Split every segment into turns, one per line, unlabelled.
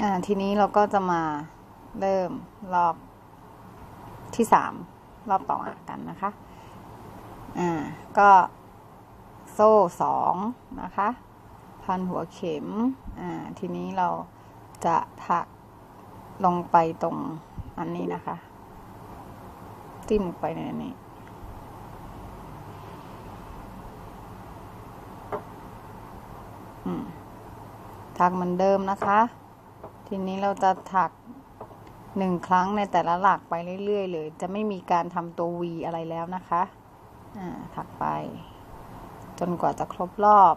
อ่าทีนี้เราก็จะมาเริ่มรอบที่สามรอบต่อมากันนะคะ อ่า ก็โซ่สองนะคะ พันหัวเข็ม อ่า ทีนี้เราจะถักลงไปตรงอันนี้นะคะจิ้มไปในนี้อืมถักเหมือนเดิมนะคะ ทีนี้เราจะถักหนึ่งครั้งในแต่ละหลักไปเรื่อยๆเลย จะไม่มีการทำตัววีอะไรแล้วนะคะ อ่า ถักไป จนกว่าจะครบรอบ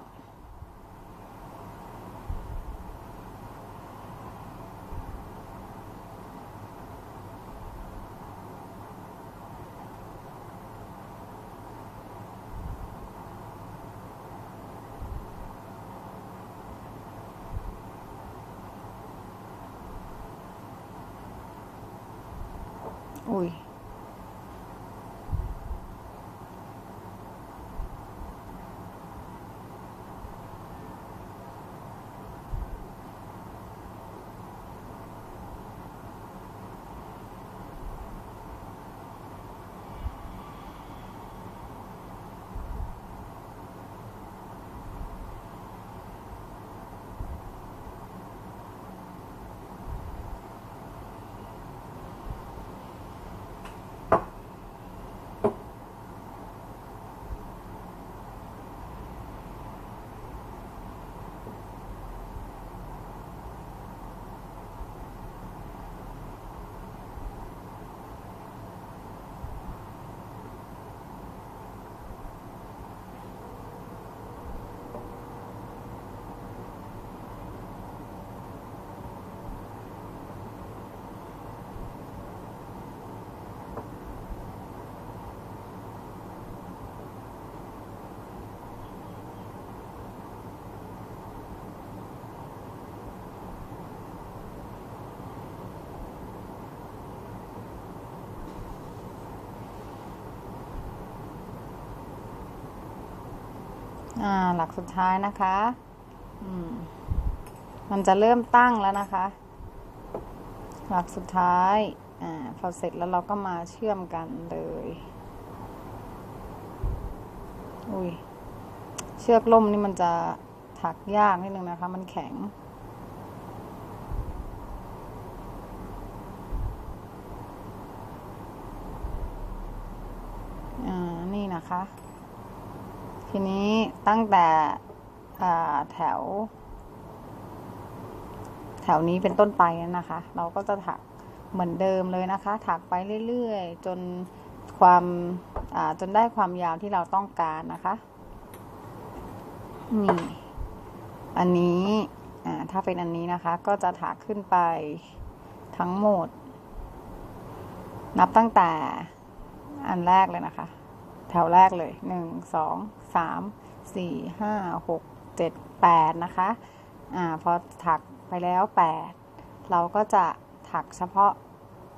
อุ้ อ่าหลักสุดท้ายนะคะอืมมันจะเริ่มตั้งแล้วนะคะ หลักสุดท้ายอ่าพอเสร็จแล้วเราก็มาเชื่อมกันเลย อุ้ยเชือกล่มนี่มันจะถักยากนิดนึงนะคะ มันแข็งอ่านี่นะคะ ทีนี้ตั้งแต่แถว แถวนี้เป็นต้นไปนะคะ เราก็จะถักเหมือนเดิมเลยนะคะ ถักไปเรื่อยๆ จนความจนได้ความยาวที่เราต้องการนะคะ นี่ อันนี้ถ้าเป็นอันนี้นะคะ ก็จะถักขึ้นไปทั้งหมด นับตั้งแต่อันแรกเลยนะคะ แถวแรกเลยหนึ่งสองสามสี่ห้าหกเจ็ดแปดนะคะอ่าพอถักไปแล้วแปดเราก็จะถักเฉพาะ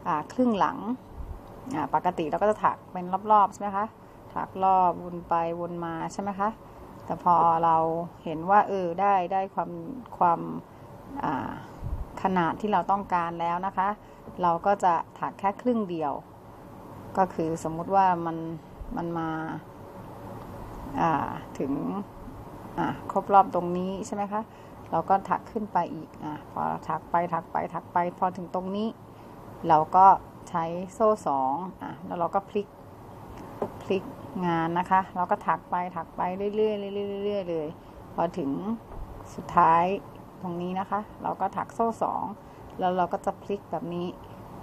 อ่าครึ่งหลังอ่าปกติเราก็จะถักเป็นรอบๆใช่ไหมคะถักรอบวนไปวนมาใช่ไหมคะแต่พอเราเห็นว่าเออได้ได้ความความอ่าขนาดที่เราต้องการแล้วนะคะ เราก็จะถักแค่ครึ่งเดียว ก็คือสมมุติว่ามัน มันมาถึงครบรอบตรงนี้ใช่ไหมคะเราก็ถักขึ้นไปอีกอพอถักไปถักไปถักไป พอถึงตรงนี้ เราก็ใช้โซ่สองอแล้วเราก็พลิกพลิกงานนะคะ เราก็ถักไปถักไปเรื่อยๆเรื่อยๆเรื่อยๆเลย พอถึงสุดท้ายตรงนี้นะคะ เราก็ถักโซ่สองแล้วเราก็จะพลิกแบบนี้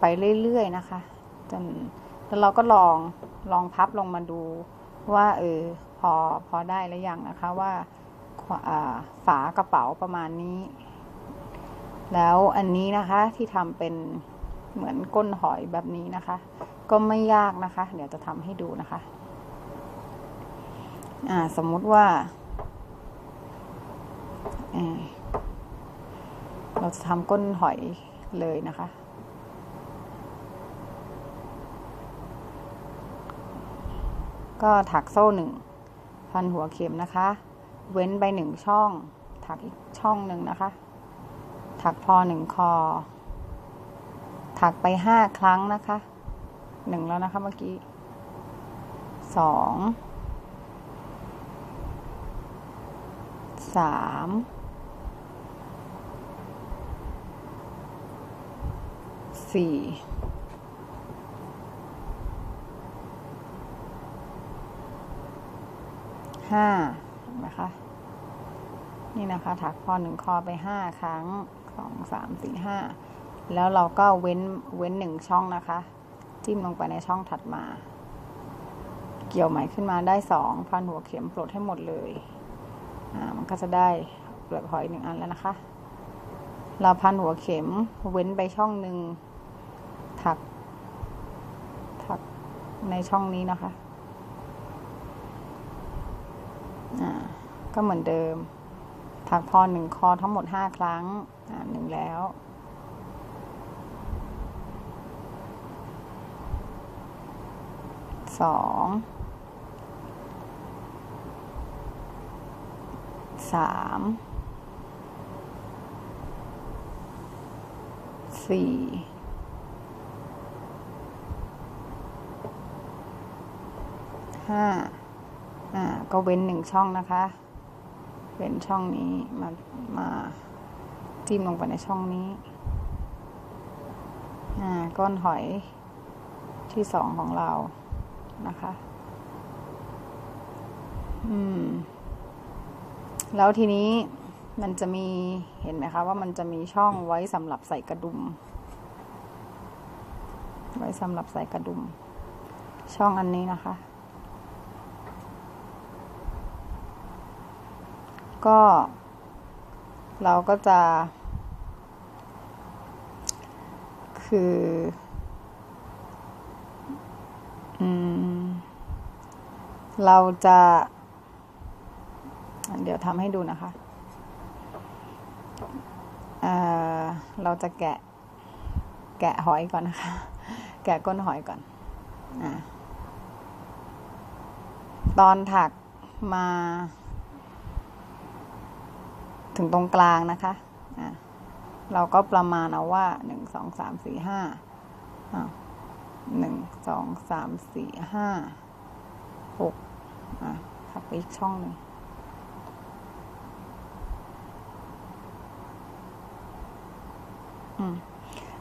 ไปเรื่อยๆนะคะ จน แล้วเราก็ลองลองพับลงมาดูว่าเออพอพอได้แล้วยังนะคะว่าฝากระเป๋าประมาณนี้ แล้วอันนี้นะคะที่ทำเป็นเหมือนก้นหอยแบบนี้นะคะ ก็ไม่ยากนะคะ เดี๋ยวจะทำให้ดูนะคะ อ่า สมมุติว่าเราจะทำก้นหอยเลยนะคะ ก็ถักโซ่หนึ่งพันหัวเข็มนะคะ เว้นไปหนึ่งช่อง ถักอีกช่องหนึ่งนะคะ ถักพอหนึ่งคอ ถักไปห้าครั้งนะคะหนึ่งแล้วนะคะเมื่อกี้สองสามสี่ ห้านะคะ นี่นะคะ ถักพอหนึ่งคอไปห้าครั้งสองสามสี่ห้าแล้วเราก็เว้นเว้นหนึ่งช่องนะคะ จิ้มลงไปในช่องถัดมา เกี่ยวไหมขึ้นมาได้สองพันหัวเข็มปลดให้หมดเลยอ่ามันก็จะได้เปลือกหอยหนึ่งอันแล้วนะคะ เราพันหัวเข็มเว้นไปช่องหนึ่งถัก ถักในช่องนี้นะคะ อ่า ก็เหมือนเดิมถักพอหนึ่งคอทั้งหมดห้าครั้งหนึ่งแล้ว สอง สาม สี่ ห้า อ่าก็เว้นหนึ่งช่องนะคะ เว้นช่องนี้มามาจิ้มลงไปในช่องนี้อ่าก้นหอยที่สองของเรานะคะ อืม แล้วทีนี้มันจะมีเห็นไหมคะ ว่ามันจะมีช่องไว้สำหรับใส่กระดุม ไว้สำหรับใส่กระดุม ช่องอันนี้นะคะ ก็ เราก็จะ คือ อืม เราจะ เดี๋ยวทำให้ดูนะคะเเราจะแกะ แกะหอยก่อนนะคะ แกะก้นหอยก่อนอตอนถักมา ถึงตรงกลางนะคะะเราก็ประมาณเอาว่าหนึ่งสองสามสี่ห้าหนึ่งสองสามสี่ห้าหกอะถักไปอีกช่องหนึ่ง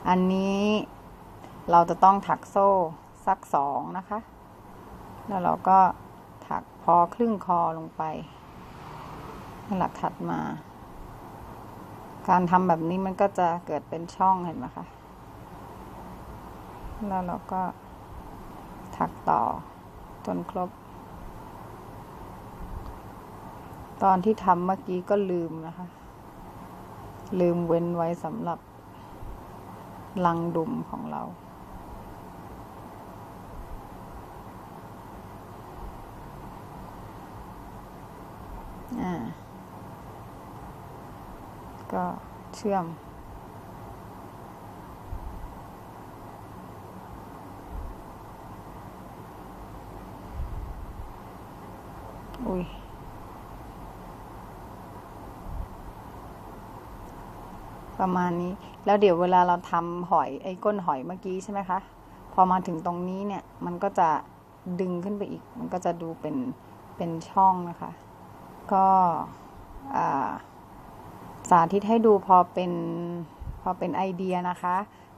อันนี้เราจะต้องถักโซ่สักสองนะคะ แล้วเราก็ถักพอครึ่งคอลงไปหลักถัดมา การทำแบบนี้มันก็จะเกิดเป็นช่องเห็นไหมคะ แล้วเราก็ถักต่อจนครบ ตอนที่ทำเมื่อกี้ก็ลืมนะคะ ลืมเว้นไว้สำหรับลังดุมของเราอ่า ก็เชื่อม อุ้ยประมาณนี้ แล้วเดี๋ยวเวลาเราทำหอยไอ้ก้นหอยเมื่อกี้ใช่ไหมคะ พอมาถึงตรงนี้เนี่ย มันก็จะดึงขึ้นไปอีก มันก็จะดูเป็น เป็นช่องนะคะ ก็ อ่า สาธิตให้ดูพอเป็นพอเป็นไอเดียนะคะ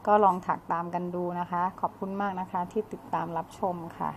ก็ลองถักตามกันดูนะคะ ขอบคุณมากนะคะที่ติดตามรับชมค่ะ